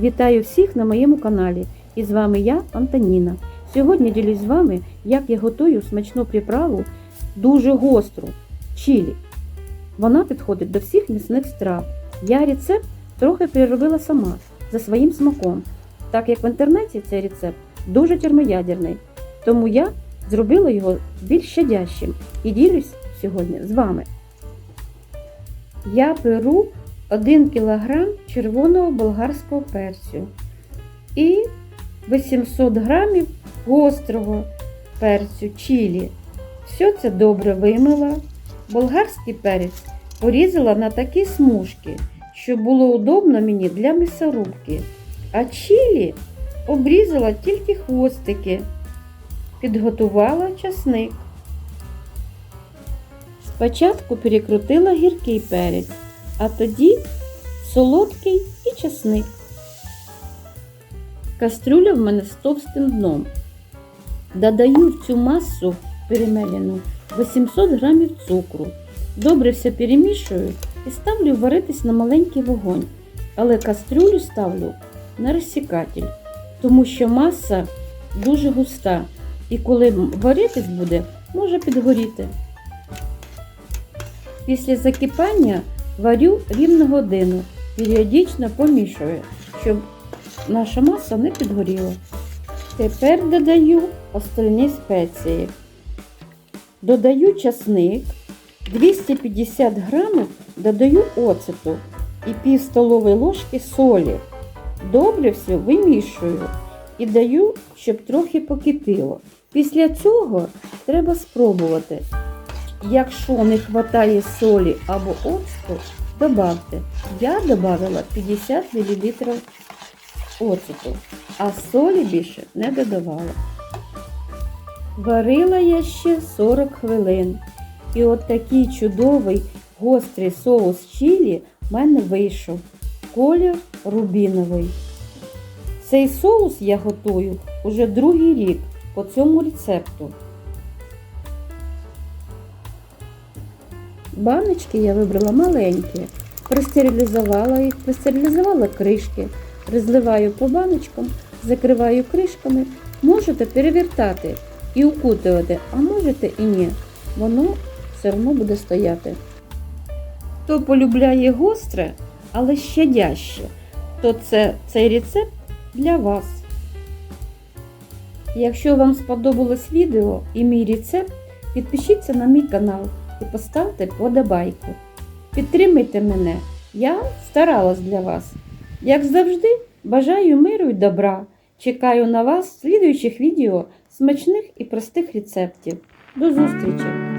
Вітаю всіх на моєму каналі. І з вами я, Антоніна. Сьогодні ділюсь з вами, як я готую смачну приправу дуже гостру чилі. Вона підходить до всіх м'ясних страв. Я рецепт трохи переробила сама за своїм смаком, так як в інтернеті цей рецепт дуже термоядерний. Тому я зробила його більш щадящим і ділюсь сьогодні з вами. Я беру 1 кг червоного болгарського перцю і 800 грамів гострого перцю чилі. Все це добре вимила. Болгарський перець порізала на такі смужки, щоб було удобно мені для м'ясорубки. А чилі обрізала тільки хвостики. Підготувала часник. Спочатку перекрутила гіркий перець, а тоді солодкий і часник. Кастрюля в мене з товстим дном. Додаю в цю масу перемелену 800 грамів цукру. Добре все перемішую і ставлю варитись на маленький вогонь. Але кастрюлю ставлю на розсікатель, тому що маса дуже густа. І коли варитись буде, може підгоріти. Після закипання варю рівну годину, періодично помішую, щоб наша маса не підгоріла. Тепер додаю остальні спеції. Додаю часник, 250 грамів додаю оцету і пів столової ложки солі. Добре все вимішую і даю, щоб трохи покипіло. Після цього треба спробувати. Якщо не вистачає солі або оцту, добавте. Я додавала 50 мл оцету, а солі більше не додавала. Варила я ще 40 хвилин. І от такий чудовий гострий соус чилі в мене вийшов. Колір рубіновий. Цей соус я готую уже другий рік по цьому рецепту. Баночки я вибрала маленькі, простерилізувала їх, простерилізувала кришки, розливаю по баночкам, закриваю кришками. Можете перевертати і укутувати, а можете і ні. Воно все одно буде стояти. Хто полюбляє гостре, але щадяще, то це цей рецепт для вас. Якщо вам сподобалось відео і мій рецепт, підпишіться на мій канал і поставте подобайку. Підтримайте мене, я старалась для вас. Як завжди, бажаю миру і добра. Чекаю на вас в слідуючих відео смачних і простих рецептів. До зустрічі!